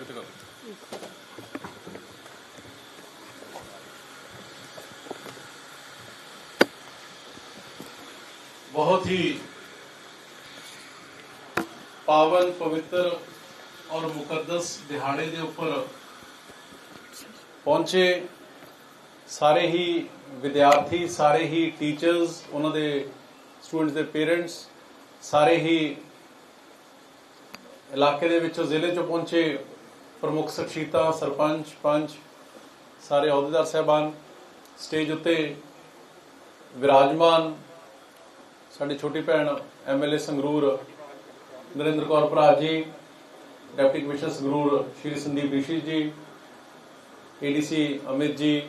ਫਿਰ ਤੇ ਕਰ ਬਹੁਤ ਹੀ ਪਾਵਨ ਪਵਿੱਤਰ ਔਰ ਮੁਕੱਦਸ ਦਿਹਾੜੇ ਦੇ ਉੱਪਰ ਪਹੁੰਚੇ ਸਾਰੇ ਹੀ ਵਿਦਿਆਰਥੀ ਸਾਰੇ ਹੀ ਟੀਚਰਸ ਉਹਨਾਂ ਦੇ ਸਟੂਡੈਂਟਸ ਦੇ ਪੇਰੈਂਟਸ ਸਾਰੇ ਹੀ ਇਲਾਕੇ ਦੇ ਵਿੱਚੋਂ ਜ਼ਿਲ੍ਹੇ ਚੋਂ ਪਹੁੰਚੇ ਪ੍ਰਮੁੱਖ ਸ਼ਖਸੀਅਤਾਂ ਸਰਪੰਚ, ਪੰਚ, ਸਾਰੇ ਅਹੁਦੇਦਾਰ ਸਹਿਬਾਨ, ਸਟੇਜ ਉੱਤੇ ਵਿਰਾਜਮਾਨ ਸਾਡੀ ਛੋਟੀ ਭੈਣ ਐਮਐਲਏ ਸੰਗਰੂਰ, ਨਰਿੰਦਰ ਕੌਰ ਭਰਾ ਜੀ, deputy commissioner Sangrur, Shri Sandeep Rishi ji ADC Amit ਜੀ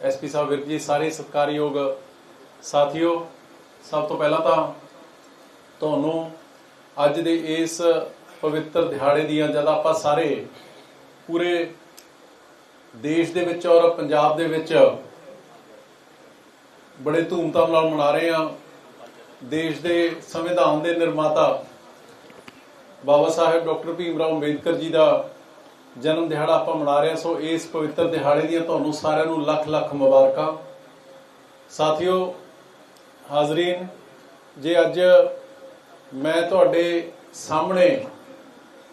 ਐਸਪੀ ਸਾਹਿਬ ਵਿਰਕ ਜੀ, ਸਾਰੇ ਸਤਿਕਾਰਯੋਗ ਸਾਥੀਓ, ਸਭ ਤੋਂ ਪਹਿਲਾਂ ਤਾਂ ਤੁਹਾਨੂੰ ਅੱਜ ਦੇ ਇਸ ਪਵਿੱਤਰ ਦਿਹਾੜੇ ਦੀਆਂ ਜਦ ਆਪਾਂ ਸਾਰੇ ਪੂਰੇ ਦੇਸ਼ ਦੇ ਵਿੱਚ ਔਰ ਪੰਜਾਬ ਦੇ ਵਿੱਚ ਬੜੇ ਧੂਮਧਾਮ ਨਾਲ ਮਨਾ ਰਹੇ ਆ ਦੇਸ਼ ਦੇ ਸੰਵਿਧਾਨ ਦੇ ਨਿਰਮਾਤਾ ਬਾਬਾ ਸਾਹਿਬ ਡਾਕਟਰ ਭੀਮ ਰਾਓ ਅੰਬੇਦਕਰ ਜੀ ਦਾ ਜਨਮ ਦਿਹਾੜਾ ਆਪਾਂ ਮਨਾ ਰਹੇ ਹਾਂ। ਸੋ ਇਸ ਪਵਿੱਤਰ ਦਿਹਾੜੇ ਦੀਆਂ ਤੁਹਾਨੂੰ ਸਾਰਿਆਂ ਨੂੰ ਲੱਖ ਲੱਖ ਮੁਬਾਰਕਾਂ। ਸਾਥੀਓ, ਹਾਜ਼ਰੀਨ, ਜੇ ਅੱਜ ਮੈਂ ਤੁਹਾਡੇ ਸਾਹਮਣੇ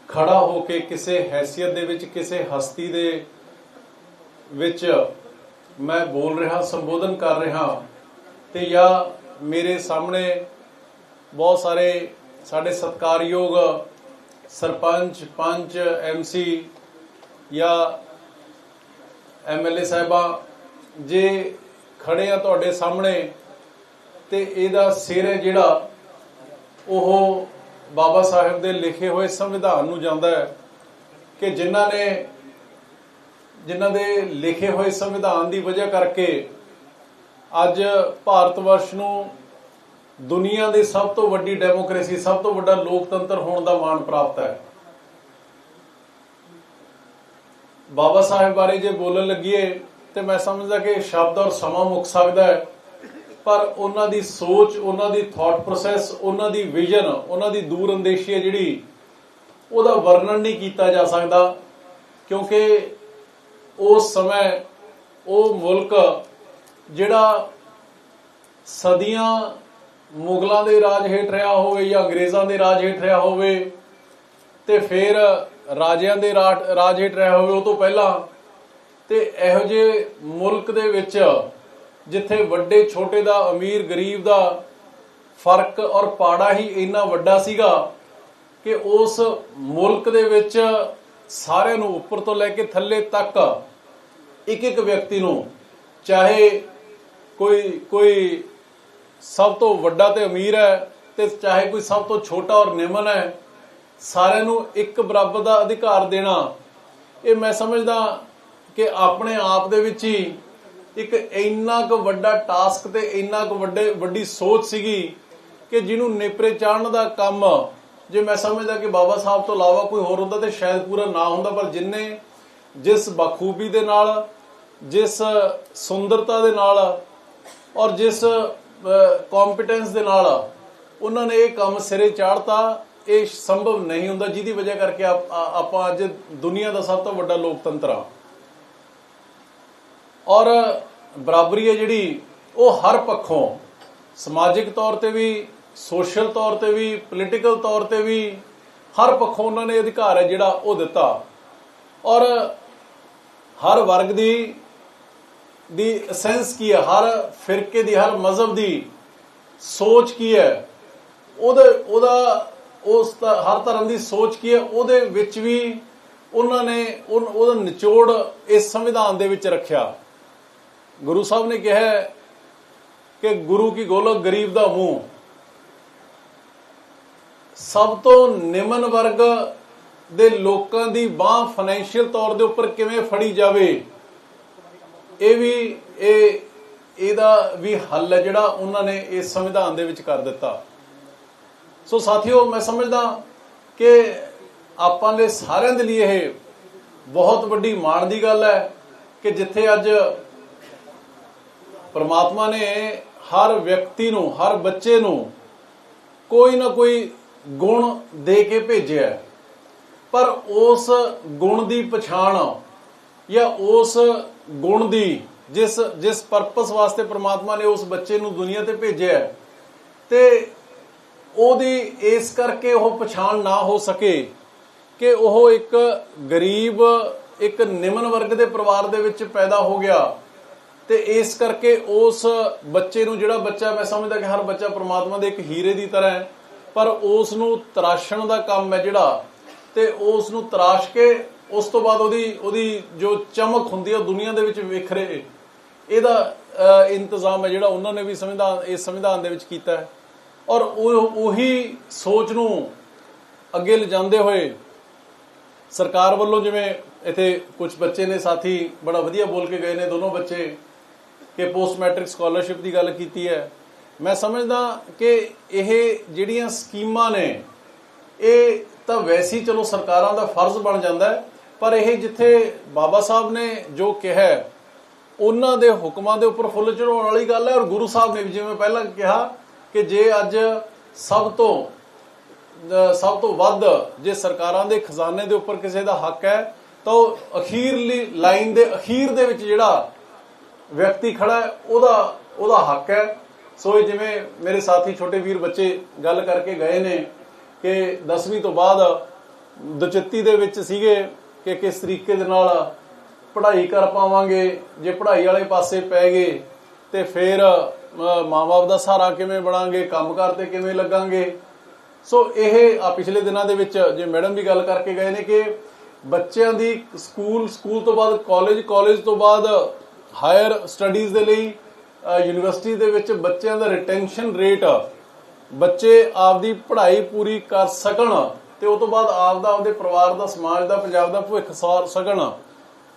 ਖੜਾ ਹੋ ਕੇ ਕਿਸੇ ਹੈਸੀਅਤ ਦੇ ਵਿੱਚ, ਕਿਸੇ ਹਸਤੀ ਦੇ ਵਿੱਚ ਮੈਂ ਬੋਲ ਰਿਹਾ, ਸੰਬੋਧਨ ਕਰ ਰਿਹਾ ਤੇ ਜਾਂ ਮੇਰੇ ਸਾਹਮਣੇ ਬਹੁਤ ਸਾਰੇ ਸਾਡੇ ਸਤਿਕਾਰਯੋਗ ਸਰਪੰਚ, ਪੰਚ ਐਮਸੀ ਜਾਂ ਐਮਐਲਏ ਸਾਹਿਬਾ, ਜੇ ਖੜੇ ਆ ਤੁਹਾਡੇ ਸਾਹਮਣੇ ਤੇ ਇਹਦਾ ਸਿਰ ਹੈ ਜਿਹੜਾ, ਉਹ ਬਾਬਾ ਸਾਹਿਬ ਦੇ ਲਿਖੇ ਹੋਏ ਸੰਵਿਧਾਨ ਨੂੰ ਜਾਂਦਾ ਹੈ ਕਿ ਜਿਨ੍ਹਾਂ ਨੇ, ਜਿਨ੍ਹਾਂ ਦੇ ਲਿਖੇ ਹੋਏ ਸੰਵਿਧਾਨ ਦੀ ਵਜ੍ਹਾ ਕਰਕੇ ਅੱਜ ਭਾਰਤ ਵਰਸ਼ ਨੂੰ ਦੁਨੀਆ ਦੀ ਸਭ ਤੋਂ ਵੱਡੀ ਡੈਮੋਕ੍ਰੇਸੀ, ਸਭ ਤੋਂ ਵੱਡਾ ਲੋਕਤੰਤਰ ਹੋਣ ਦਾ ਮਾਣ ਪ੍ਰਾਪਤ ਹੈ। ਬਾਬਾ ਸਾਹਿਬ ਬਾਰੇ ਜੇ ਬੋਲਣ ਲੱਗੀਏ ਤੇ ਮੈਂ ਸਮਝਦਾ ਕਿ ਸ਼ਬਦ ਔਰ ਸਮਾਂ ਮੁੱਕ ਸਕਦਾ ਹੈ। ਪਰ ਉਹਨਾਂ ਦੀ ਸੋਚ, ਉਹਨਾਂ ਦੀ ਥਾਟ ਪ੍ਰੋਸੈਸ ਉਹਨਾਂ ਦੀ ਵਿਜ਼ਨ ਉਹਨਾਂ ਦੀ ਦੂਰ ਅੰਦੇਸ਼ੀ ਹੈ ਜਿਹੜੀ, ਉਹਦਾ ਵਰਣਨ ਨਹੀਂ ਕੀਤਾ ਜਾ ਸਕਦਾ, ਕਿਉਂਕਿ ਉਸ ਸਮੇਂ ਉਹ ਮੁਲਕ ਜਿਹੜਾ ਸਦੀਆਂ ਮੁਗਲਾਂ ਦੇ ਰਾਜ ਹੇਠ ਰਿਹਾ ਹੋਵੇ ਜਾਂ ਅੰਗਰੇਜ਼ਾਂ ਦੇ ਰਾਜ ਹੇਠ ਰਿਹਾ ਹੋਵੇ ਤੇ ਫਿਰ ਰਾਜਿਆਂ ਦੇ ਰਾਜ ਰਾਜ ਹੇਠ ਰਿਹਾ ਹੋਵੇ ਉਹ ਤੋਂ ਪਹਿਲਾਂ, ਤੇ ਇਹੋ ਜਿਹੇ ਮੁਲਕ ਦੇ ਵਿੱਚ ਜਿੱਥੇ ਵੱਡੇ ਛੋਟੇ ਦਾ, ਅਮੀਰ ਗਰੀਬ ਦਾ ਫ਼ਰਕ ਔਰ ਪਾੜਾ ਹੀ ਇੰਨਾ ਵੱਡਾ ਸੀਗਾ ਕਿ ਉਸ ਮੁਲਕ ਦੇ ਵਿੱਚ ਸਾਰਿਆਂ ਨੂੰ ਉੱਪਰ ਤੋਂ ਲੈ ਕੇ ਥੱਲੇ ਤੱਕ ਇੱਕ ਇੱਕ ਵਿਅਕਤੀ ਨੂੰ, ਚਾਹੇ ਕੋਈ ਕੋਈ ਸਭ ਤੋਂ ਵੱਡਾ ਤੇ ਅਮੀਰ ਹੈ ਤੇ ਚਾਹੇ ਕੋਈ ਸਭ ਤੋਂ ਛੋਟਾ ਔਰ ਨਿਮਨ ਹੈ, ਸਾਰਿਆਂ ਨੂੰ ਇੱਕ ਬਰਾਬਰ ਦਾ ਅਧਿਕਾਰ ਦੇਣਾ। ਇਹ ਮੈਂ ਸਮਝਦਾ ਕਿ ਆਪਣੇ ਆਪ ਦੇ ਵਿੱਚ ਹੀ ਇੱਕ ਇੰਨਾ ਕੁ ਵੱਡਾ ਟਾਸਕ ਤੇ ਇੰਨਾ ਕੁ ਵੱਡੇ, ਵੱਡੀ ਸੋਚ ਸੀਗੀ ਕਿ ਜਿਹਨੂੰ ਨੇਪਰੇ ਚਾੜਨ ਦਾ ਕੰਮ, ਜੇ ਮੈਂ ਸਮਝਦਾ ਕਿ ਬਾਬਾ ਸਾਹਿਬ ਤੋਂ ਇਲਾਵਾ ਕੋਈ ਹੋਰ ਹੁੰਦਾ ਤੇ ਸ਼ਾਇਦ ਪੂਰਾ ਨਾ ਹੁੰਦਾ, ਪਰ ਜਿੰਨੇ ਜਿਸ ਬਖੂਬੀ ਦੇ ਨਾਲ, ਜਿਸ ਸੁੰਦਰਤਾ ਦੇ ਨਾਲ ਔਰ ਜਿਸ ਕੰਪੀਟੈਂਸ ਦੇ ਨਾਲ ਉਹਨਾਂ ਨੇ ਇਹ ਕੰਮ ਸਿਰੇ ਚਾੜਤਾ, ਇਹ ਸੰਭਵ ਨਹੀਂ ਹੁੰਦਾ, ਜਿਹਦੀ ਵਜ੍ਹਾ ਕਰਕੇ ਆਪਾਂ ਅੱਜ ਦੁਨੀਆ ਦਾ ਸਭ ਤੋਂ ਵੱਡਾ ਲੋਕਤੰਤਰ ਆ। ਔਰ ਬਰਾਬਰੀ ਹੈ ਜਿਹੜੀ ਉਹ ਹਰ ਪੱਖੋਂ, ਸਮਾਜਿਕ ਤੌਰ ਤੇ ਵੀ, ਸੋਸ਼ਲ ਤੌਰ ਤੇ ਵੀ ਪੋਲੀਟੀਕਲ ਤੌਰ ਤੇ ਵੀ, ਹਰ ਪੱਖੋਂ ਉਹਨਾਂ ਨੇ ਅਧਿਕਾਰ ਹੈ ਜਿਹੜਾ ਉਹ ਦਿੱਤਾ। ਔਰ ਹਰ ਵਰਗ ਦੀ ਦੀ ਐਸੈਂਸ ਕੀ ਹੈ? ਹਰ ਫਿਰਕੇ ਦੀ, ਹਰ ਮਜ਼ਹਬ ਦੀ ਸੋਚ ਕੀ ਹੈ? ਉਹਦੇ, ਉਹਦਾ, ਉਸ ਹਰ ਧਰਮ ਦੀ ਸੋਚ ਕੀ ਹੈ? ਉਹਦੇ ਵਿੱਚ ਵੀ ਉਹਨਾਂ ਨੇ ਉਨ- ਉਹਦਾ ਨਿਚੋੜ ਇਸ ਸੰਵਿਧਾਨ ਦੇ ਵਿੱਚ ਰੱਖਿਆ। ਗੁਰੂ ਸਾਹਿਬ ਨੇ ਕਿਹਾ ਕਿ ਗੁਰੂ ਕੀ ਗੋਲਕ ਗਰੀਬ ਦਾ ਮੂੰਹ। ਸਭ ਤੋਂ ਨਿਮਨ ਵਰਗ ਦੇ ਲੋਕਾਂ ਦੀ ਬਾਹ ਫਾਈਨੈਂਸ਼ੀਅਲ ਤੌਰ ਦੇ ਉੱਪਰ ਕਿਵੇਂ ਫੜੀ ਜਾਵੇ, ਇਹ ਵੀ, ਇਹ, ਇਹਦਾ ਵੀ ਹੱਲ ਹੈ ਜਿਹੜਾ ਉਹਨਾਂ ਨੇ ਇਸ ਸੰਵਿਧਾਨ ਦੇ ਵਿੱਚ ਕਰ ਦਿੱਤਾ। ਸੋ ਸਾਥੀਓ, ਮੈਂ ਸਮਝਦਾ ਕਿ ਆਪਾਂ ਦੇ ਸਾਰਿਆਂ ਦੇ ਲਈ ਇਹ ਬਹੁਤ ਵੱਡੀ ਮਾਣ ਦੀ ਗੱਲ ਹੈ ਕਿ ਜਿੱਥੇ ਅੱਜ ਪਰਮਾਤਮਾ ਨੇ ਹਰ ਵਿਅਕਤੀ ਨੂੰ ਹਰ ਬੱਚੇ ਨੂੰ ਕੋਈ ਨਾ ਕੋਈ ਗੁਣ ਦੇ ਕੇ ਭੇਜਿਆ ਪਰ ਉਸ ਗੁਣ ਦੀ ਪਛਾਣ ਜਾਂ ਉਸ ਗੁਣ ਦੀ ਜਿਸ ਜਿਸ ਪਰਪਸ ਵਾਸਤੇ ਪ੍ਰਮਾਤਮਾ ਨੇ ਉਸ ਬੱਚੇ ਨੂੰ ਦੁਨੀਆ ਤੇ ਭੇਜਿਆ ਹੈ, ਤੇ ਉਹਦੀ ਇਸ ਕਰਕੇ ਉਹ ਪਛਾਣ ਨਾ ਹੋ ਸਕੇ ਕਿ ਉਹ ਇੱਕ ਗਰੀਬ ਇੱਕ ਨਿਮਨ ਵਰਗ ਦੇ ਪਰਿਵਾਰ ਦੇ ਵਿੱਚ ਪੈਦਾ ਹੋ ਗਿਆ। ਤੇ ਇਸ ਕਰਕੇ ਉਸ ਬੱਚੇ ਨੂੰ ਜਿਹੜਾ ਬੱਚਾ ਮੈਂ ਸਮਝਦਾ ਕਿ ਹਰ ਬੱਚਾ ਪ੍ਰਮਾਤਮਾ ਦੇ ਇੱਕ ਹੀਰੇ ਦੀ ਤਰ੍ਹਾਂ ਹੈ, ਪਰ ਉਸ ਨੂੰ ਤਰਾਸ਼ਣ ਦਾ ਕੰਮ ਹੈ ਜਿਹੜਾ, ਤੇ ਉਸ ਨੂੰ ਤਰਾਸ਼ ਕੇ ਉਸ ਤੋਂ ਬਾਅਦ ਉਹਦੀ ਉਹਦੀ ਜੋ ਚਮਕ ਹੁੰਦੀ ਹੈ ਉਹ ਦੁਨੀਆ ਦੇ ਵਿੱਚ ਵਿਖਰੇ। ਇਹਦਾ ਇੰਤਜ਼ਾਮ ਹੈ ਜਿਹੜਾ ਉਹਨਾਂ ਨੇ ਵੀ ਸੰਵਿਧਾਨ ਇਸ ਸੰਵਿਧਾਨ ਦੇ ਵਿੱਚ ਕੀਤਾ ਹੈ। ਔਰ ਉਹ, ਉਹੀ ਸੋਚ ਨੂੰ ਅੱਗੇ ਲਿਜਾਂਦੇ ਹੋਏ ਸਰਕਾਰ ਵੱਲੋਂ ਜਿਵੇਂ ਇੱਥੇ ਕੁਝ ਬੱਚੇ ਨੇ, ਸਾਥੀ ਬੜਾ ਵਧੀਆ ਬੋਲ ਕੇ ਗਏ ਨੇ, ਦੋਨੋਂ ਬੱਚੇ ਕਿ ਪੋਸਟ ਮੈਟ੍ਰਿਕ ਸਕਾਲਰਸ਼ਿਪ ਦੀ ਗੱਲ ਕੀਤੀ ਹੈ। ਮੈਂ ਸਮਝਦਾ ਕਿ ਇਹ ਜਿਹੜੀਆਂ ਸਕੀਮਾਂ ਨੇ, ਇਹ ਤਾਂ ਵੈਸੇ ਹੀ ਚਲੋ ਸਰਕਾਰਾਂ ਦਾ ਫਰਜ਼ ਬਣ ਜਾਂਦਾ ਹੈ, ਪਰ ਇਹ ਜਿੱਥੇ ਬਾਬਾ ਸਾਹਿਬ ਨੇ ਜੋ ਕਿਹਾ, ਉਹਨਾਂ ਦੇ ਹੁਕਮਾਂ ਦੇ ਉੱਪਰ ਫੁੱਲ ਚੜਾਉਣ ਵਾਲੀ ਗੱਲ ਹੈ। ਔਰ ਗੁਰੂ ਸਾਹਿਬ ਨੇ ਵੀ ਜਿਵੇਂ ਪਹਿਲਾਂ ਕਿਹਾ ਕਿ ਜੇ ਅੱਜ ਸਭ ਤੋਂ ਸਭ ਤੋਂ ਵੱਧ ਜੇ ਸਰਕਾਰਾਂ ਦੇ ਖਜ਼ਾਨੇ ਦੇ ਉੱਪਰ ਕਿਸੇ ਦਾ ਹੱਕ ਹੈ, ਤਾਂ ਉਹ ਅਖੀਰਲੀ ਲਾਈਨ ਦੇ ਅਖੀਰ ਦੇ ਵਿੱਚ ਜਿਹੜਾ ਵਿਅਕਤੀ ਖੜਾ ਉਹਦਾ ਉਹਦਾ ਹੱਕ ਹੈ। ਸੋ ਇਹ ਜਿਵੇਂ ਮੇਰੇ ਸਾਥੀ ਛੋਟੇ ਵੀਰ ਬੱਚੇ ਗੱਲ ਕਰਕੇ ਗਏ ਨੇ ਕਿ 10ਵੀਂ ਤੋਂ ਬਾਅਦ ਦੁਚਿੱਤੀ ਦੇ ਵਿੱਚ ਸੀਗੇ ਕਿ ਕਿਸ ਤਰੀਕੇ ਦੇ ਨਾਲ ਪੜ੍ਹਾਈ ਕਰ ਪਾਵਾਂਗੇ, ਜੇ ਪੜ੍ਹਾਈ ਵਾਲੇ ਪਾਸੇ ਪੈ ਗਏ, ਤੇ ਫਿਰ ਮਾਂ-ਬਾਪ ਦਾ ਸਹਾਰਾ ਕਿਵੇਂ ਬਣਾਂਗੇ, ਕੰਮਕਾਰ ਤੇ ਕਿਵੇਂ ਲੱਗਾਂਗੇ। ਸੋ ਇਹ ਆ ਪਿਛਲੇ ਦਿਨਾਂ ਦੇ ਵਿੱਚ ਜੇ ਮੈਡਮ ਵੀ ਗੱਲ ਕਰਕੇ ਗਏ ਨੇ ਕਿ ਬੱਚਿਆਂ ਦੀ ਸਕੂਲ ਸਕੂਲ ਤੋਂ ਬਾਅਦ, ਕਾਲਜ ਕਾਲਜ ਤੋਂ ਬਾਅਦ ਹਾਇਰ ਸਟੱਡੀਜ਼ ਦੇ ਲਈ ਯੂਨੀਵਰਸਿਟੀ ਦੇ ਵਿੱਚ ਬੱਚਿਆਂ ਦਾ ਰਿਟੈਂਸ਼ਨ ਰੇਟ ਬੱਚੇ ਆਪਦੀ ਪੜ੍ਹਾਈ ਪੂਰੀ ਕਰ ਸਕਣ ਤੇ ਉਸ ਤੋਂ ਬਾਅਦ ਆਪ ਦਾ ਆਪਦੇ ਪਰਿਵਾਰ ਦਾ, ਸਮਾਜ ਦਾ, ਪੰਜਾਬ ਦਾ ਭਵਿੱਖ ਸਾਰ ਸਕਣ।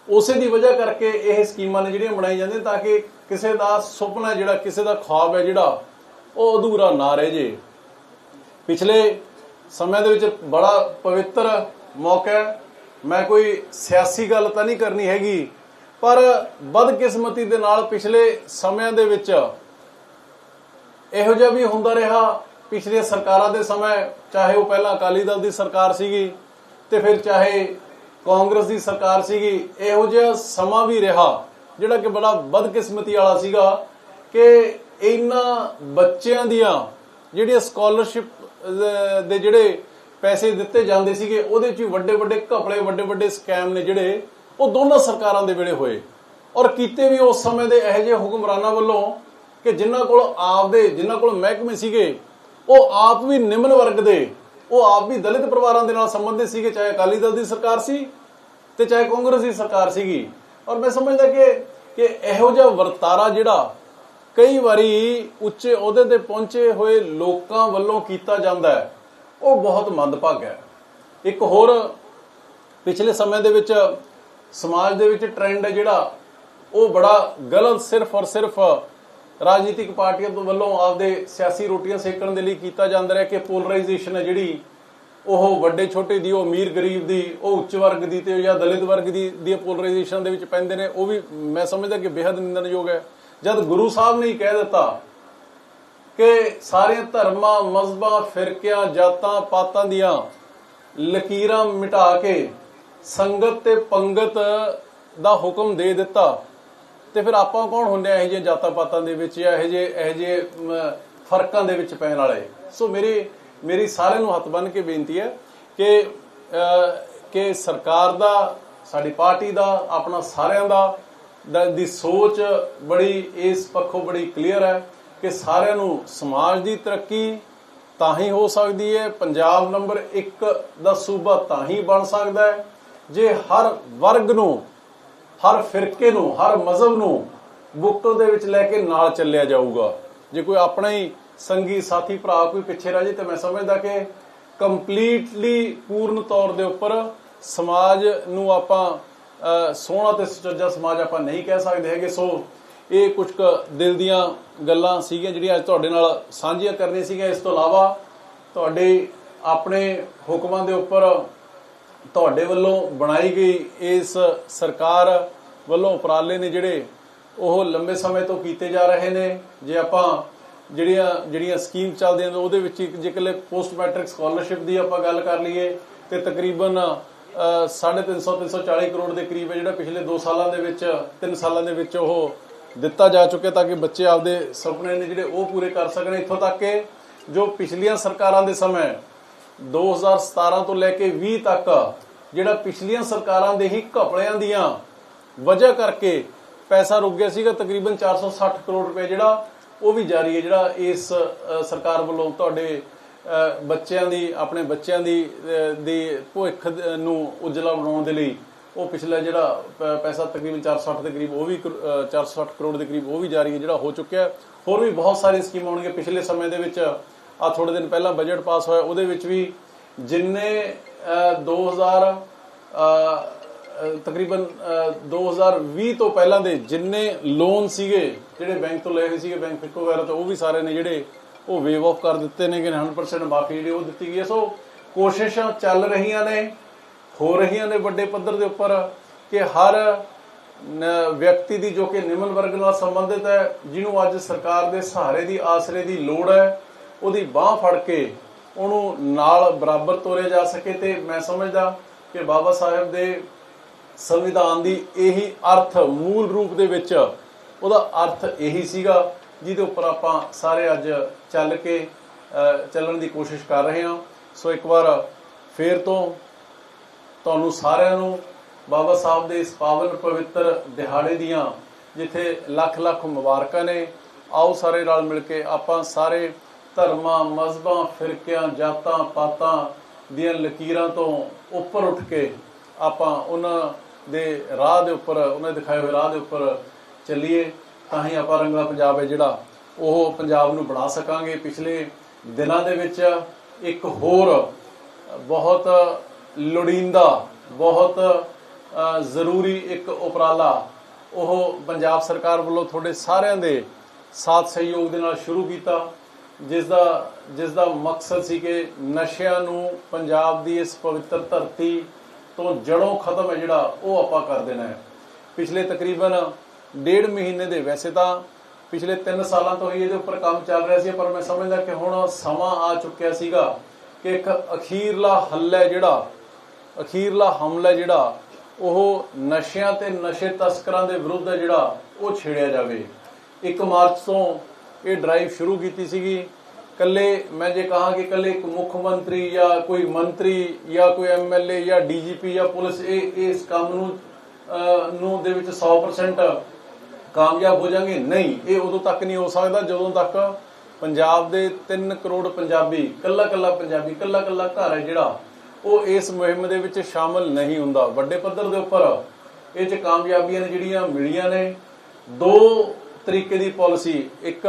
ਉਸੇ ਦੀ ਵਜ੍ਹਾ ਕਰਕੇ ਇਹ ਸਕੀਮਾਂ ਨੇ ਜਿਹੜੀਆਂ ਬਣਾਈ ਜਾਂਦੀਆਂ ਤਾਂ ਕਿ ਕਿਸੇ ਦਾ ਸੁਪਨਾ ਜਿਹੜਾ, ਕਿਸੇ ਦਾ ਖਾਬ ਹੈ ਜਿਹੜਾ, ਉਹ ਅਧੂਰਾ ਨਾ ਰਹਿ ਜੇ। ਪਿਛਲੇ ਸਮੇਂ ਦੇ ਵਿੱਚ ਬੜਾ ਪਵਿੱਤਰ ਮੌਕਾ ਹੈ। ਮੈਂ ਕੋਈ ਸਿਆਸੀ ਗੱਲ ਤਾਂ ਨਹੀਂ ਕਰਨੀ ਹੈਗੀ ਪਰ ਬਦਕਿਸਮਤੀ ਦੇ ਨਾਲ ਪਿਛਲੇ ਸਮਿਆਂ ਦੇ ਵਿੱਚ ਇਹੋ ਜਿਹਾ ਵੀ ਹੁੰਦਾ ਰਿਹਾ ਪਿਛਲੀਆਂ ਸਰਕਾਰਾਂ ਦੇ ਸਮੇਂ, ਚਾਹੇ ਉਹ ਪਹਿਲਾਂ ਅਕਾਲੀ ਦਲ ਦੀ ਸਰਕਾਰ ਸੀਗੀ ਤੇ ਫਿਰ ਚਾਹੇ ਕਾਂਗਰਸ ਦੀ ਸਰਕਾਰ ਸੀਗੀ, ਇਹੋ ਜਿਹਾ ਸਮਾਂ ਵੀ ਰਿਹਾ, ਜਿਹੜਾ ਕਿ ਬੜਾ ਬਦਕਿਸਮਤੀ ਵਾਲਾ ਸੀਗਾ ਕਿ ਇਹਨਾਂ ਬੱਚਿਆਂ ਦੀਆਂ ਜਿਹੜੀਆਂ ਸਕਾਲਰਸ਼ਿਪ ਦੇ ਜਿਹੜੇ ਪੈਸੇ ਦਿੱਤੇ ਜਾਂਦੇ ਸੀਗੇ, ਉਹਦੇ ਚ ਵੀ ਵੱਡੇ ਵੱਡੇ ਘਪਲੇ ਵੱਡੇ ਵੱਡੇ ਸਕੈਮ ਨੇ ਜਿਹੜੇ ਉਹ ਦੋਨਾਂ ਸਰਕਾਰਾਂ ਦੇ ਵੇਲੇ ਹੋਏ। ਔਰ ਕੀਤੇ ਵੀ ਉਸ ਸਮੇਂ ਦੇ ਇਹੋ ਜਿਹੇ ਹੁਕਮਰਾਨਾਂ ਵੱਲੋਂ ਕਿ ਜਿਨ੍ਹਾਂ ਕੋਲ ਆਪਦੇ, ਜਿਨ੍ਹਾਂ ਕੋਲ ਮਹਿਕਮੇ ਸੀਗੇ, ਉਹ ਆਪ ਵੀ ਨਿਮਨ ਵਰਗ ਦੇ, ਉਹ ਆਪ ਵੀ ਦਲਿਤ ਪਰਿਵਾਰਾਂ ਦੇ ਨਾਲ ਸੰਬੰਧਿਤ ਸੀਗੇ, ਚਾਹੇ ਅਕਾਲੀ ਦਲ ਦੀ ਸਰਕਾਰ ਸੀ ਤੇ ਚਾਹੇ ਕਾਂਗਰਸ ਦੀ ਸਰਕਾਰ ਸੀਗੀ। ਔਰ ਮੈਂ ਸਮਝਦਾ ਕਿ ਕਿ ਇਹੋ ਜਿਹਾ ਵਰਤਾਰਾ ਜਿਹੜਾ ਕਈ ਵਾਰੀ ਉੱਚੇ ਅਹੁਦੇ ਤੇ ਪਹੁੰਚੇ ਹੋਏ ਲੋਕਾਂ ਵੱਲੋਂ ਕੀਤਾ ਜਾਂਦਾ ਹੈ, ਉਹ ਬਹੁਤ ਮੰਦਭਾਗਾ ਹੈ। ਇੱਕ ਹੋਰ ਪਿਛਲੇ ਸਮੇਂ ਦੇ ਵਿੱਚ ਸਮਾਜ ਦੇ ਵਿੱਚ ਟ੍ਰੈਂਡ ਹੈ ਜਿਹੜਾ, ਉਹ ਬੜਾ ਗਲਤ ਸਿਰਫ ਔਰ ਸਿਰਫ ਰਾਜਨੀਤਿਕ ਪਾਰਟੀਆਂ ਤੋਂ ਵੱਲੋਂ ਆਪਦੇ ਸਿਆਸੀ ਰੋਟੀਆਂ ਸੇਕਣ ਦੇ ਲਈ ਕੀਤਾ ਜਾਂਦਾ ਰਿਹਾ ਕਿ ਪੋਲਰਾਈਜੇਸ਼ਨ ਹੈ ਜਿਹੜੀ, ਉਹ ਵੱਡੇ ਛੋਟੇ ਦੀ, ਉਹ ਅਮੀਰ ਗਰੀਬ ਦੀ, ਉਹ ਉੱਚ ਵਰਗ ਦੀ ਤੇ ਜਾਂ ਦਲਿਤ ਵਰਗ ਦੀ ਦੀ ਪੋਲਰਾਈਜੇਸ਼ਨ ਦੇ ਵਿੱਚ ਪੈਂਦੇ ਨੇ, ਉਹ ਵੀ ਮੈਂ ਸਮਝਦਾ ਕਿ ਬੇहद ਨਿੰਦਣਯੋਗ ਹੈ। ਜਦ ਗੁਰੂ ਸਾਹਿਬ ਨੇ ਹੀ ਕਹਿ ਦਿੱਤਾ ਕਿ ਸਾਰੇ ਧਰਮਾਂ ਮਜ਼ਬਾਂ ਫਿਰਕਿਆਂ, ਜਾਤਾਂ, ਪਾਤਾਂ ਦੀਆਂ ਲਕੀਰਾਂ ਮਿਟਾ ਕੇ ਸੰਗਤ ਤੇ ਪੰਗਤ ਦਾ ਹੁਕਮ ਦੇ ਦਿੱਤਾ। ਤੇ ਫਿਰ ਆਪਾਂ ਕੌਣ ਹੁੰਦੇ ਆ? ਇਹ ਜਿਹੇ ਜਾਤਾਂ ਪਾਤਾਂ ਦੇ ਵਿੱਚ ਜਾਂ ਇਹ ਜਿਹੇ ਇਹ ਜਿਹੇ ਫਰਕਾਂ ਦੇ ਵਿੱਚ ਪੈਣ ਵਾਲੇ? ਸੋ ਮੇਰੀ ਮੇਰੀ ਸਾਰਿਆਂ ਨੂੰ ਹੱਥ ਬੰਨ ਕੇ ਬੇਨਤੀ ਹੈ ਕਿ ਕਿ ਸਰਕਾਰ ਦਾ, ਸਾਡੀ ਪਾਰਟੀ ਦਾ, ਆਪਣਾ ਸਾਰਿਆਂ ਦਾ ਦਾ- ਦੀ ਸੋਚ ਬੜੀ, ਇਸ ਪੱਖੋਂ ਬੜੀ ਕਲੀਅਰ ਹੈ ਕਿ ਸਾਰਿਆਂ ਨੂੰ ਸਮਾਜ ਦੀ ਤਰੱਕੀ ਤਾਂ ਹੀ ਹੋ ਸਕਦੀ ਹੈ। ਪੰਜਾਬ ਨੰਬਰ 1 ਦਾ ਸੂਬਾ ਤਾਂ ਹੀ ਬਣ ਸਕਦਾ ਹੈ। ਜੇ ਹਰ ਵਰਗ ਨੂੰ, ਹਰ ਫਿਰਕੇ ਨੂੰ, ਹਰ ਮਜ਼ਹਬ ਨੂੰ ਬੁੱਕਲ ਦੇ ਵਿੱਚ ਲੈ ਕੇ ਨਾਲ ਚੱਲਿਆ ਜਾਊਗਾ। ਜੇ ਕੋਈ ਆਪਣਾ ਹੀ ਸੰਗੀ ਸਾਥੀ ਭਰਾ ਕੋਈ ਪਿੱਛੇ ਰਹਿ ਜੇ ਤਾਂ ਮੈਂ ਸਮਝਦਾ ਕਿ ਕੰਪਲੀਟਲੀ ਪੂਰਨ ਤੌਰ ਦੇ ਉੱਪਰ ਸਮਾਜ ਨੂੰ ਆਪਾਂ ਸੋਹਣਾ ਤੇ ਸੁਚੱਜਾ ਸਮਾਜ ਆਪਾਂ ਨਹੀਂ ਕਹਿ ਸਕਦੇ ਹੈਗੇ। ਸੋ ਇਹ ਕੁਝ ਕੁ ਦਿਲ ਦੀਆਂ ਗੱਲਾਂ ਸੀਗੀਆਂ ਜਿਹੜੀਆਂ ਅੱਜ ਤੁਹਾਡੇ ਨਾਲ ਸਾਂਝੀਆਂ ਕਰਨੀਆਂ ਸੀਗੀਆਂ। ਇਸ ਤੋਂ ਇਲਾਵਾ ਤੁਹਾਡੇ ਆਪਣੇ ਹੁਕਮਾਂ ਦੇ ਉੱਪਰ ਤੁਹਾਡੇ ਵੱਲੋਂ ਬਣਾਈ ਗਈ ਇਸ ਸਰਕਾਰ ਵੱਲੋਂ ਉਪਰਾਲੇ ਨੇ ਜਿਹੜੇ ਉਹ ਲੰਬੇ ਸਮੇਂ ਤੋਂ ਕੀਤੇ ਜਾ ਰਹੇ ਨੇ। ਜੇ ਆਪਾਂ ਜਿਹੜੀਆਂ ਜਿਹੜੀਆਂ ਸਕੀਮ ਚੱਲਦੀਆਂ ਨੇ, ਉਹਦੇ ਵਿੱਚ ਇੱਕ ਜੇ ਇਕੱਲੇ ਪੋਸਟ ਮੈਟ੍ਰਿਕ ਸਕਾਲਰਸ਼ਿਪ ਦੀ ਆਪਾਂ ਗੱਲ ਕਰ ਲਈਏ, ਤੇ ਤਕਰੀਬਨ 350 340 ਕਰੋੜ ਦੇ ਕਰੀਬ ਹੈ, ਜਿਹੜਾ ਪਿਛਲੇ 2 ਸਾਲਾਂ ਦੇ ਵਿੱਚ 3 ਸਾਲਾਂ ਦੇ ਵਿੱਚ ਉਹ ਦਿੱਤਾ ਜਾ ਚੁੱਕਿਆ ਤਾਂ ਕਿ ਬੱਚੇ ਆਪਦੇ ਸੁਪਨੇ ਨੇ ਜਿਹੜੇ ਉਹ ਪੂਰੇ ਕਰ ਸਕਣ ਇੱਥੋਂ ਤੱਕ ਕਿ ਜੋ ਪਿਛਲੀਆਂ ਸਰਕਾਰਾਂ ਦੇ ਸਮੇਂ 2017 ਤੋਂ ਲੈ ਕੇ 20 ਤੱਕ ਜਿਹੜਾ ਪਿਛਲੀਆਂ ਸਰਕਾਰਾਂ ਦੇ ਹੀ ਘਪਲਿਆਂ ਦੀਆਂ ਵਜ੍ਹਾ ਕਰਕੇ ਪੈਸਾ ਰੁਕ ਗਿਆ ਸੀਗਾ ਤਕਰੀਬਨ 460 ਕਰੋੜ ਰੁਪਏ ਜਿਹੜਾ ਉਹ ਵੀ ਜਾਰੀ ਹੈ ਜਿਹੜਾ ਇਸ ਸਰਕਾਰ ਵੱਲੋਂ ਤੁਹਾਡੇ ਬੱਚਿਆਂ ਦੀ ਆਪਣੇ ਬੱਚਿਆਂ ਦੀ ਅ, ਦੀ ਭਵਿੱਖ ਨੂੰ ਉਜਲਾ ਬਣਾਉਣ ਦੇ ਲਈ ਉਹ ਪਿਛਲਾ ਜਿਹੜਾ ਪੈਸਾ ਤਕਰੀਬਨ 460 ਦੇ ਕਰੀਬ ਉਹ ਵੀ ਕਰ- ਅ, 460 ਕਰੋੜ ਦੇ ਕਰੀਬ ਉਹ ਵੀ ਜਾਰੀ ਹੈ ਜਿਹੜਾ ਹੋ ਚੁੱਕਿਆ ਹੋਰ ਵੀ ਬਹੁਤ ਸਾਰੀਆਂ ਸਕੀਮਾਂ ਹੋਣਗੀਆਂ ਪਿਛਲੇ ਸਮੇਂ ਦੇ ਵਿੱਚ ਆ ਥੋੜੇ ਦਿਨ ਪਹਿਲਾਂ ਬਜਟ ਪਾਸ ਹੋਇਆ ਉਹਦੇ ਵਿੱਚ ਵੀ ਜਿੰਨੇ ਅ, 2000 ਅ, ਅ, ਤਕਰੀਬਨ ਅ, 2020 ਤੋਂ ਪਹਿਲਾਂ ਦੇ ਜਿੰਨੇ ਲੋਨ ਸੀਗੇ ਜਿਹੜੇ ਬੈਂਕ ਤੋਂ ਲਏ ਹੋਏ ਸੀਗੇ ਬੈਂਕ ਫਿਕੋ ਵਗੈਰਾ ਤੋਂ ਉਹ ਵੀ ਸਾਰੇ ਨੇ ਜਿਹੜੇ ਉਹ ਵੇਵ ਆਫ ਕਰ ਦਿੱਤੇ ਨੇ ਕਿ 100% ਮਾਫੀ ਜਿਹੜੀ ਉਹ ਦਿੱਤੀ ਗਈ ਹੈ। ਸੋ ਕੋਸ਼ਿਸ਼ਾਂ ਚੱਲ ਰਹੀਆਂ ਨੇ ਹੋ ਰਹੀਆਂ ਨੇ ਵੱਡੇ ਪੱਧਰ ਦੇ ਉੱਪਰ ਕਿ ਹਰ ਵਿਅਕਤੀ ਦੀ ਜੋ ਕਿ ਨਿਮਨ ਵਰਗ ਨਾਲ ਸੰਬੰਧਿਤ ਹੈ ਜਿਹਨੂੰ ਅੱਜ ਸਰਕਾਰ ਦੇ ਸਹਾਰੇ ਦੀ ਆਸਰੇ ਦੀ ਲੋੜ ਹੈ ਉਹਦੀ ਬਾਹ ਫੜ ਕੇ ਉਹਨੂੰ ਨਾਲ ਬਰਾਬਰ ਤੋਰਿਆ ਜਾ ਸਕੇ ਤੇ ਮੈਂ ਸਮਝਦਾ ਕਿ ਬਾਬਾ ਸਾਹਿਬ ਦੇ ਸੰਵਿਧਾਨ ਦੀ ਇਹੀ ਅਰਥ ਮੂਲ ਰੂਪ ਦੇ ਵਿੱਚ ਉਹਦਾ ਅਰਥ ਇਹੀ ਸੀਗਾ, ਜਿਹਦੇ ਉੱਪਰ ਆਪਾਂ ਸਾਰੇ ਅੱਜ ਚੱਲ ਕੇ ਚੱਲਣ ਦੀ ਕੋਸ਼ਿਸ਼ ਕਰ ਰਹੇ ਹਾਂ। ਸੋ ਇੱਕ ਵਾਰ ਫੇਰ ਤੋਂ ਤੁਹਾਨੂੰ ਸਾਰਿਆਂ ਨੂੰ ਬਾਬਾ ਸਾਹਿਬ ਦੇ ਇਸ ਪਾਵਨ ਪਵਿੱਤਰ ਦਿਹਾੜੇ ਦੀਆਂ ਜਿੱਥੇ ਲੱਖ ਲੱਖ ਮੁਬਾਰਕਾਂ ਨੇ, ਆਓ ਸਾਰੇ ਨਾਲ ਮਿਲ ਕੇ ਆਪਾਂ ਸਾਰੇ ਧਰਮਾਂ ਮਜ਼ਹਬਾਂ ਫਿਰਕਿਆਂ, ਜਾਤਾਂ, ਪਾਤਾਂ ਦੀਆਂ ਲਕੀਰਾਂ ਤੋਂ ਉੱਪਰ ਉੱਠ ਕੇ ਆਪਾਂ ਉਹਨਾਂ ਦੇ ਰਾਹ ਦੇ ਉੱਪਰ, ਉਹਨਾਂ ਦਿਖਾਏ ਹੋਏ ਰਾਹ ਦੇ ਉੱਪਰ ਚੱਲੀਏ, ਤਾਂ ਹੀ ਆਪਾਂ ਰੰਗਲਾ ਪੰਜਾਬ ਹੈ ਜਿਹੜਾ ਉਹ ਪੰਜਾਬ ਨੂੰ ਬਣਾ ਸਕਾਂਗੇ। ਪਿਛਲੇ ਦਿਨਾਂ ਦੇ ਵਿੱਚ ਇੱਕ ਹੋਰ ਬਹੁਤ ਲੋੜੀਂਦਾ, ਬਹੁਤ ਜ਼ਰੂਰੀ ਇੱਕ ਉਪਰਾਲਾ ਉਹ ਪੰਜਾਬ ਸਰਕਾਰ ਵੱਲੋਂ ਤੁਹਾਡੇ ਸਾਰਿਆਂ ਦੇ ਸਾਥ ਸਹਿਯੋਗ ਦੇ ਨਾਲ ਸ਼ੁਰੂ ਕੀਤਾ। ਜਿਸ ਦਾ ਜਿਸ ਦਾ ਮਕਸਦ ਸੀ ਕਿ ਨਸ਼ਿਆਂ ਨੂੰ ਪੰਜਾਬ ਦੀ ਇਸ ਪਵਿੱਤਰ ਧਰਤੀ ਤੋਂ ਜੜੋਂ ਖਤਮ ਹੈ ਜਿਹੜਾ ਉਹ ਆਪਾਂ ਕਰ ਦੇਣਾ ਹੈ। ਪਿਛਲੇ ਤਕਰੀਬਨ ਡੇਢ ਮਹੀਨੇ ਦੇ ਵੈਸੇ ਤਾਂ ਪਿਛਲੇ 3 ਸਾਲਾਂ ਤੋਂ ਹੀ ਇਹਦੇ ਉੱਪਰ ਕੰਮ ਚੱਲ ਰਿਹਾ ਸੀ, ਪਰ ਮੈਂ ਸਮਝਦਾ ਕਿ ਹੁਣ ਸਮਾਂ ਆ ਚੁੱਕਿਆ ਸੀਗਾ ਕਿ ਇੱਕ ਅਖੀਰਲਾ ਹੱਲ ਹੈ ਜਿਹੜਾ, ਅਖੀਰਲਾ ਹਮਲਾ ਜਿਹੜਾ, ਉਹ ਨਸ਼ਿਆਂ ਤੇ ਨਸ਼ੇ ਤਸਕਰਾਂ ਦੇ ਵਿਰੁੱਧ ਹੈ ਜਿਹੜਾ ਉਹ ਛੇੜਿਆ ਜਾਵੇ। 1 ਮਾਰਚ ਤੋਂ ਇਹ ਡਰਾਈਵ ਸ਼ੁਰੂ ਕੀਤੀ ਸੀਗੀ। ਕੱਲੇ ਮੈਂ ਜੇ ਕਹਾਂ ਕਿ ਕੱਲੇ ਇੱਕ ਮੁੱਖ ਮੰਤਰੀ ਜਾਂ ਕੋਈ ਮੰਤਰੀ ਜਾਂ ਕੋਈ ਐਮਐਲਏ ਜਾਂ ਡੀਜੀਪੀ ਜਾਂ ਪੁਲਿਸ, ਇਹ ਇਸ ਕੰਮ ਨੂੰ ਨੂੰ ਦੇ ਵਿੱਚ 100% ਕਾਮਯਾਬ ਹੋ ਜਾਣਗੇ? ਨਹੀਂ, ਇਹ ਉਦੋਂ ਤੱਕ ਨਹੀਂ ਹੋ ਸਕਦਾ। ਜਦੋਂ ਤੱਕ ਪੰਜਾਬ ਦੇ 3 ਕਰੋੜ ਪੰਜਾਬੀ ਕੱਲਾ ਕੱਲਾ ਪੰਜਾਬੀ ਕੱਲਾ ਕੱਲਾ ਘਰ ਹੈ ਜਿਹੜਾ, ਉਹ ਇਸ ਮੁਹਿੰਮ ਦੇ ਵਿੱਚ ਸ਼ਾਮਲ ਨਹੀਂ ਹੁੰਦਾ। ਵੱਡੇ ਪੱਧਰ ਦੇ ਉੱਪਰ ਇਹ ਚ ਕਾਮਯਾਬੀਆਂ ਨੇ ਜਿਹੜੀਆਂ ਮਿਲੀਆਂ ਨੇ, ਦੋ ਤਰੀਕੇ ਦੀ ਪਾਲਿਸੀ, ਇੱਕ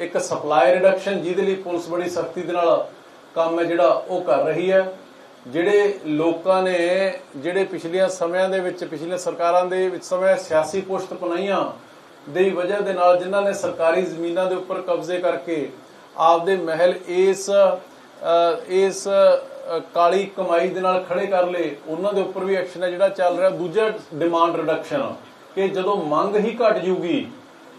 ਇੱਕ ਸਪਲਾਈ ਰਿਡਕਸ਼ਨ ਜਿਹਦੇ ਲਈ ਪੁਲਿਸ ਬੜੀ ਸਖਤੀ ਦੇ ਨਾਲ ਕੰਮ ਹੈ ਜਿਹੜਾ ਉਹ ਕਰ ਰਹੀ ਹੈ। ਜਿਹੜੇ ਲੋਕਾਂ ਨੇ ਜਿਹੜੇ ਪਿਛਲੀਆਂ ਸਮਿਆਂ ਦੇ ਵਿੱਚ, ਪਿਛਲੀਆਂ ਸਰਕਾਰਾਂ ਦੇ ਵਿੱਚ ਸਮੇਂ ਸਿਆਸੀ ਪੁਸ਼ਤ ਪਨਾਈਆਂ ਦੀ ਵਜ੍ਹਾ ਦੇ ਨਾਲ ਜਿਨ੍ਹਾਂ ਨੇ ਸਰਕਾਰੀ ਜ਼ਮੀਨਾਂ ਦੇ ਉੱਪਰ ਕਬਜ਼ੇ ਕਰਕੇ ਆਪਦੇ ਮਹਿਲ ਇਸ ਇਸ ਕਾਲੀ ਕਮਾਈ ਦੇ ਨਾਲ ਖੜੇ ਕਰ ਲਏ, ਉਹਨਾਂ ਦੇ ਉੱਪਰ ਵੀ ਐਕਸ਼ਨ ਹੈ ਜਿਹੜਾ ਚੱਲ ਰਿਹਾ। ਦੂਜਾ ਡਿਮਾਂਡ ਰਿਡਕਸ਼ਨ ਕਿ ਜਦੋਂ ਮੰਗ ਹੀ ਘਟ ਜੂਗੀ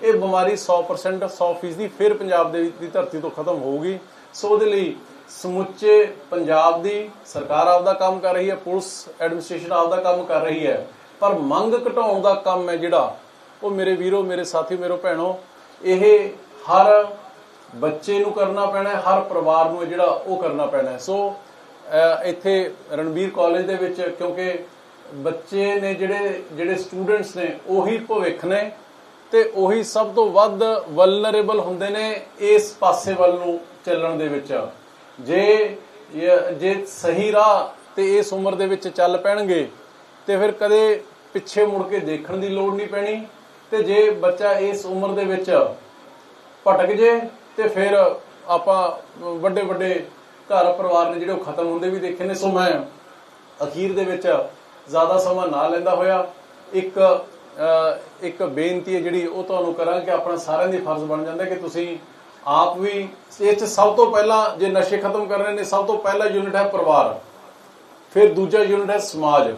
ਇਹ ਬਿਮਾਰੀ 100% 100% ਫਿਰ ਪੰਜਾਬ ਦੇ ਦੀ ਧਰਤੀ ਤੋਂ ਖਤਮ ਹੋਊਗੀ। ਸੋ ਉਹਦੇ ਲਈ ਸਮੁੱਚੇ ਪੰਜਾਬ ਦੀ ਸਰਕਾਰ ਆਪਦਾ ਕੰਮ ਕਰ ਰਹੀ ਹੈ, ਪੁਲਿਸ ਐਡਮਿਨਿਸਟ੍ਰੇਸ਼ਨ ਆਪਦਾ ਕੰਮ ਕਰ ਰਹੀ ਹੈ। ਪਰ ਮੰਗ ਘਟਾਉਣ ਦਾ ਕੰਮ ਹੈ ਜਿਹੜਾ, ਉਹ ਮੇਰੇ ਵੀਰੋ, ਮੇਰੇ ਸਾਥੀ, ਮੇਰੇ ਭੈਣੋ, ਇਹ ਹਰ ਬੱਚੇ ਨੂੰ ਕਰਨਾ ਪੈਣਾ ਹੈ, ਹਰ ਪਰਿਵਾਰ ਨੂੰ ਜਿਹੜਾ, ਉਹ ਕਰਨਾ ਪੈਣਾ ਹੈ। ਸੋ ਇੱਥੇ ਰਣਬੀਰ ਕਾਲਜ ਦੇ ਵਿੱਚ ਕਿਉਂਕਿ ਬੱਚੇ ਨੇ ਜਿਹੜੇ ਜਿਹੜੇ ਸਟੂਡੈਂਟਸ ਨੇ, ਉਹੀ ਭਵਿੱਖ ਨੇ। ਤੇ ਉਹੀ ਸਭ ਤੋਂ ਵੱਧ ਵਲਨਰੇਬਲ ਹੁੰਦੇ ਨੇ ਇਸ ਪਾਸੇ ਵੱਲ ਨੂੰ ਚੱਲਣ ਦੇ ਵਿੱਚ। ਜੇ ਜੇ ਸਹੀ ਰਾਹ ਤੇ ਇਸ ਉਮਰ ਦੇ ਵਿੱਚ ਚੱਲ ਪੈਣਗੇ, ਤੇ ਫਿਰ ਕਦੇ ਪਿੱਛੇ ਮੁੜ ਕੇ ਦੇਖਣ ਦੀ ਲੋੜ ਨਹੀਂ ਪੈਣੀ। ਤੇ ਜੇ ਬੱਚਾ ਇਸ ਉਮਰ ਦੇ ਵਿੱਚ ਭਟਕ ਜੇ, ਤੇ ਫਿਰ ਆਪਾਂ ਵੱਡੇ ਵੱਡੇ ਘਰ ਪਰਿਵਾਰ ਨੇ ਜਿਹੜੇ ਉਹ ਖਤਮ ਹੁੰਦੇ ਵੀ ਦੇਖੇ ਨੇ। ਸੋ ਮੈਂ ਅਖੀਰ ਦੇ ਵਿੱਚ ਜ਼ਿਆਦਾ ਸਮਾਂ ਨਾ ਲੈਂਦਾ ਹੋਇਆ। ਇੱਕ ਇੱਕ ਬੇਨਤੀ ਹੈ ਜਿਹੜੀ ਉਹ ਤੁਹਾਨੂੰ ਕਰਾਂ ਕਿ ਆਪਣਾ ਸਾਰਿਆਂ ਦੀ ਫਰਜ਼ ਬਣ ਜਾਂਦਾ ਕਿ ਤੁਸੀਂ ਆਪ ਵੀ ਇਹ ਚ ਸਭ ਤੋਂ ਪਹਿਲਾਂ ਜੇ ਨਸ਼ੇ ਖਤਮ ਕਰਨੇ ਨੇ, ਸਭ ਤੋਂ ਪਹਿਲਾ ਯੂਨਿਟ ਹੈ ਪਰਿਵਾਰ, ਫਿਰ ਦੂਜਾ ਯੂਨਿਟ ਹੈ ਸਮਾਜ।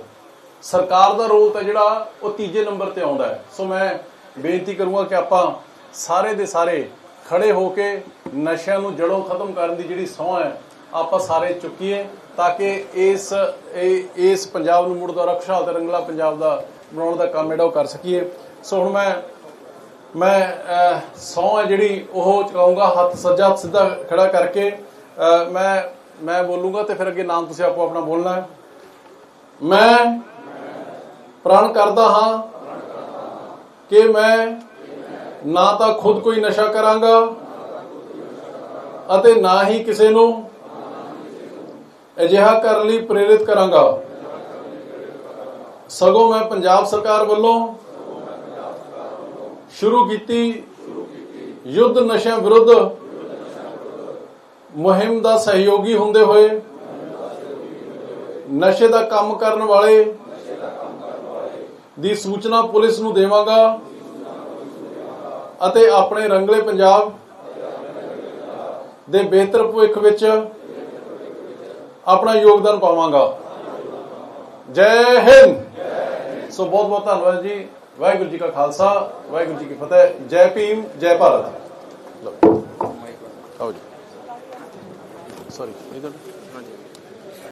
ਸਰਕਾਰ ਦਾ ਰੋਲ ਤਾਂ ਜਿਹੜਾ ਉਹ ਤੀਜੇ ਨੰਬਰ ਤੇ ਆਉਂਦਾ ਹੈ। ਸੋ ਮੈਂ ਬੇਨਤੀ ਕਰੂੰਗਾ ਕਿ ਆਪਾਂ ਸਾਰੇ ਦੇ ਸਾਰੇ ਖੜੇ ਹੋ ਕੇ ਨਸ਼ਿਆਂ ਨੂੰ ਜੜੋਂ ਖਤਮ ਕਰਨ ਦੀ ਜਿਹੜੀ ਸਹੁੰ ਹੈ, ਆਪਾਂ ਸਾਰੇ ਚੁੱਕੀਏ ਤਾਂ ਕਿ ਇਸ ਇਸ ਪੰਜਾਬ ਨੂੰ ਮੁੜ ਦੁਆਰਾ ਖੁਸ਼ਹਾਲ ਤੇ ਰੰਗਲਾ ਪੰਜਾਬ ਦਾ ਬਣਾਉਣ ਦਾ ਕੰਮ ਜਿਹੜਾ ਉਹ ਕਰ ਸਕੀਏ। ਸੋ ਹੁਣ ਮੈਂ ਮੈਂ ਸੌ ਹੈ ਜਿਹੜੀ ਉਹ ਚੁਕਾਉਂਗਾ ਹੱਥ ਸੱਜਾ ਹੱਥ ਸਿੱਧਾ ਖੜਾ ਕਰਕੇ। ਅਹ, ਮੈਂ ਮੈਂ ਬੋਲੂੰਗਾ ਤੇ ਫਿਰ ਅੱਗੇ ਨਾਮ ਤੁਸੀਂ ਆਪੋ ਆਪਣਾ ਬੋਲਣਾ ਹੈ। ਮੈਂ ਪ੍ਰਣ ਕਰਦਾ ਹਾਂ ਕਿ ਮੈਂ ਨਾ ਤਾਂ ਖੁਦ ਕੋਈ ਨਸ਼ਾ ਕਰਾਂਗਾ ਅਤੇ ਨਾ ਹੀ ਕਿਸੇ ਨੂੰ ਅਜਿਹਾ ਕਰਨ ਲਈ ਪ੍ਰੇਰਿਤ ਕਰਾਂਗਾ। ਸਗੋਂ ਮੈਂ ਪੰਜਾਬ ਸਰਕਾਰ ਵੱਲੋਂ ਸ਼ੁਰੂ ਕੀਤੀ ਯੁੱਧ ਨਸ਼ਿਆਂ ਵਿਰੁੱਧ ਮੁਹਿੰਮ ਦਾ ਸਹਿਯੋਗੀ ਹੁੰਦੇ ਹੋਏ, ਨਸ਼ੇ ਦਾ ਕੰਮ ਕਰਨ ਵਾਲੇ ਦੀ ਸੂਚਨਾ ਪੁਲਿਸ ਨੂੰ ਦੇਵਾਂਗਾ ਅਤੇ ਆਪਣੇ ਰੰਗਲੇ ਪੰਜਾਬ ਦੇ ਬਿਹਤਰ ਭਵਿੱਖ ਵਿੱਚ ਆਪਣਾ ਯੋਗਦਾਨ ਪਾਵਾਂਗਾ। ਜੈ ਹਿੰਦ! ਸੋ ਬਹੁਤ ਬਹੁਤ ਧੰਨਵਾਦ ਜੀ। ਵਾਹਿਗੁਰੂ ਜੀ ਕਾ ਖਾਲਸਾ, ਵਾਹਿਗੁਰੂ ਜੀ ਕੀ ਫਤਿਹ। ਜੈ ਭੀਮ, ਜੈ ਭਾਰਤ। ਲਓ। ਆਓ ਜੀ। ਸੌਰੀ ਇਧਰ